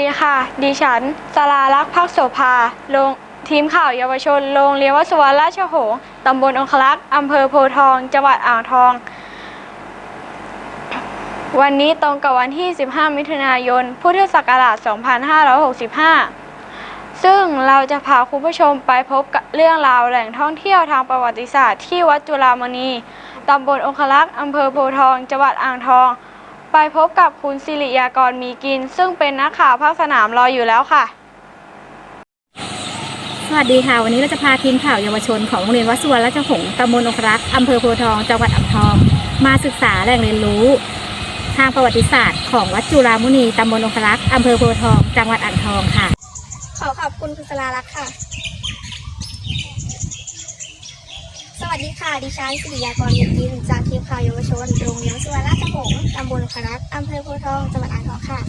ดีค่ะ ดิฉันสราลักษ์พักโสภาลงทีมข่าวเยาวชน โรงเรียนวสุวรรณราชหงตำบลองคลักษ์อำเภอโพทอง จังหวัดอ่างทอง วันนี้ตรงกับวันที่ 15 มิถุนายน พุทธศักราช 2565 ซึ่งเราจะพาคุณผู้ชมไปพบกับเรื่องราวแหล่งท่องเที่ยวทางประวัติศาสตร์ที่วัดจุฬามณีตำบลองคลักษ์อำเภอโพทอง จังหวัดอ่างทอง ไปพบกับคุณสิริยากรมีกิน ซึ่งเป็นนักข่าวภาคสนามรออยู่แล้วค่ะ สวัสดีค่ะวันนี้เราจะพาทีมข่าวเยาวชนของโรงเรียนวัดสุวรรณราชหงส์ตำบลองครักษ์อำเภอโพธิ์ทองจังหวัดอ่างทอง มาศึกษาแหล่งเรียนรู้ ทางประวัติศาสตร์ของวัดจุฬามุนีตำบลองครักษ์อำเภอโพธิ์ทอง จังหวัดอ่างทองค่ะ ขอขอบคุณคุณสลาลักษณ์ค่ะ สวัสดีค่ะ ดิฉันสิริยากรยินยินจากทีมข่าวเยาวชน โรงเรียนสุวรรณราชหงส์ตำบลครักอำเภอโพทอง จังหวัดอ่างทองค่ะ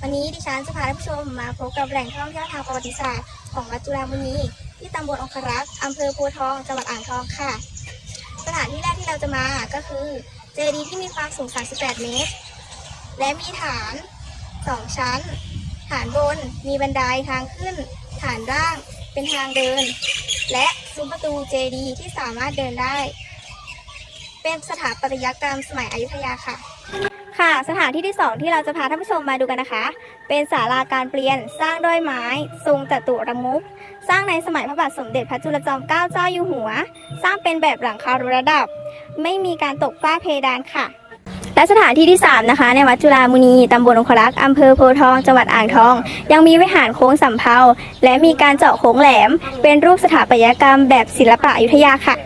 วันนี้ดิฉันจะพาท่านผู้ชมมาพบกับแหล่งท่องเที่ยวทางประวัติศาสตร์ของวัดจุฬามณีที่ตำบลองครักษ์อำเภอโพทอง จังหวัดอ่างทองค่ะ สถานที่แรกที่เราจะมาก็คือเจดีย์ที่มีความสูง 38 เมตร และมีฐาน 2 ชั้น ฐานบนมีบันไดทางขึ้น ฐานล่างเป็นทางเดิน และ ซุ้มประตูเจดีย์ที่สามารถเดินได้ เป็นสถาปัตยกรรมสมัยอยุธยาค่ะ ค่ะ สถานที่ที่ 2 ที่เราจะพาท่านผู้ชมมาดูกันนะคะ เป็นศาลาการเปลี่ยนสร้างด้วยไม้ ทรงจตุรมุขสร้างในสมัยพระบาทสมเด็จพระจุลจอมเกล้าเจ้าอยู่หัว สร้างเป็นแบบหลังคาระดับ ไม่มีการตกฝ้าเพดานค่ะ และสถานที่ที่ 3 นะคะ ในวัดจุฬามณีตำบลองครักษ์อำเภอโพทองจังหวัดอ่างทอง ยังมีวิหารโค้งสำเภาและมีการเจาะโค้งแหลม เป็นรูปสถาปัตยกรรมแบบศิลปะอยุธยาค่ะ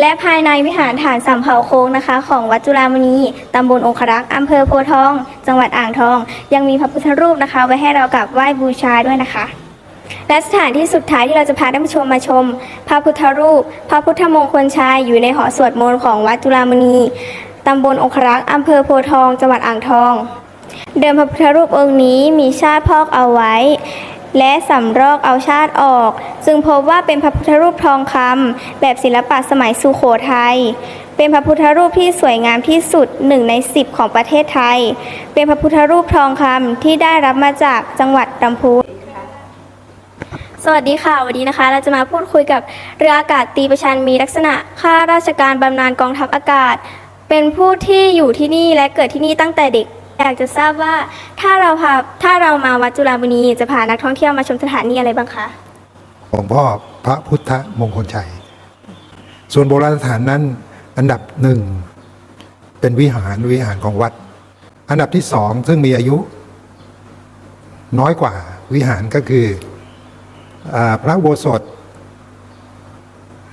และภายในวิหารฐานสำเภาโค้งนะคะ ของวัดจุฬามณีตำบลองครักษ์อำเภอโพทอง จังหวัดอ่างทอง ยังมีพระพุทธรูปนะคะ ไว้ให้เรากราบไหว้บูชาด้วยนะคะและสถานที่สุดท้ายที่เราจะพาท่านผู้ชมมาชม พระพุทธรูป พระพุทธมงคลชัยอยู่ในหอสวดมนต์ของวัดจุฬามณี ตำบลองครักษ์อำเภอโพทอง จังหวัดอ่างทอง เดิมพระพุทธรูปองค์นี้มีชาติพอกเอาไว้ และสำรอกเอาชาติออก จึงพบว่าเป็นพระพุทธรูปทองคำแบบศิลปะสมัยสุโขทัย เป็นพระพุทธรูปที่สวยงามที่สุดหนึ่งในสิบของประเทศไทย เป็นพระพุทธรูปทองคำที่ได้รับมาจากจังหวัดลำพูนสวัสดีค่ะ วันนี้นะคะ เราจะมาพูดคุยกับเรืออากาศตีประชันมีลักษณะข้าราชการบำนาญกองทัพอากาศ เป็นผู้ที่อยู่ที่นี่และเกิดที่นี่ตั้งแต่เด็ก อยากจะทราบว่าถ้าเราพาถ้าเรามาวัดจุฬามณีจะพานักท่องเที่ยวมาชมสถานีอะไรบ้างคะหลวงพ่อพระพุทธมงคลชัย ส่วนโบราณสถานนั้นอันดับหนึ่งเป็นวิหารวิหารของวัด อันดับที่สองซึ่งมีอายุ น้อยกว่าวิหารก็คืออพระโบสถ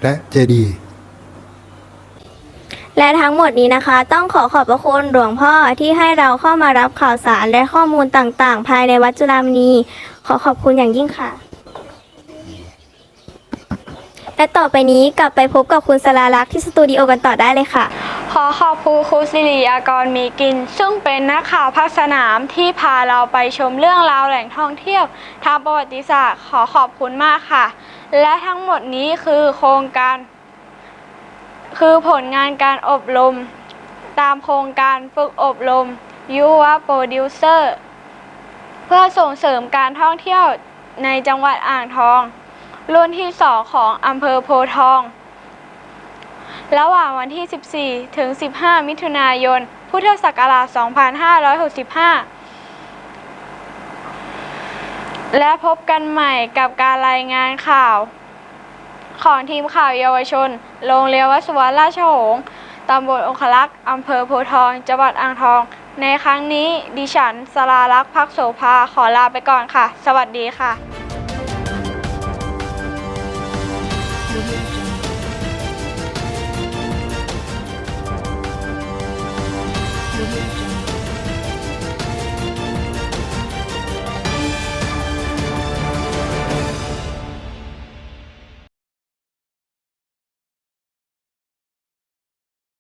และเจดีย์ และทั้งหมดนี้นะคะ ต้องขอขอบพระคุณหลวงพ่อที่ให้เราเข้ามารับข่าวสารและข้อมูลต่างๆ ภายในวัดจุฬามณี ขอขอบคุณอย่างยิ่งค่ะ และต่อไปนี้กลับไปพบกับคุณสลาลักษณ์ที่สตูดิโอกันต่อได้เลยค่ะ ขอขอบคุณครูสิริยากรมีกิน ซึ่งเป็นนักข่าวภาคสนามที่พาเราไปชมเรื่องราวแหล่งท่องเที่ยว ทางประวัติศาสตร์ขอขอบคุณมากค่ะ และทั้งหมดนี้คือโครงการ คือผลงานการอบรม ตามโครงการฝึกอบรมยุวโปรดิวเซอร์เพื่อส่งเสริมการท่องเที่ยวในจังหวัดอ่างทอง รุ่นที่ 2 ของอำเภอโพทอง ระหว่างวันที่ 14 ถึง 15 มิถุนายน พุทธศักราช 2565 และพบกันใหม่กับการรายงานข่าว ของทีมข่าวเยาวชน โรงเรียนวัดสวรราชโหงตำบลองคลักษ์อำเภอโพทอง จังหวัดอ่างทอง ในครั้งนี้ดิฉันสลาลักษ์พักโสภาขอลาไปก่อนค่ะ สวัสดีค่ะ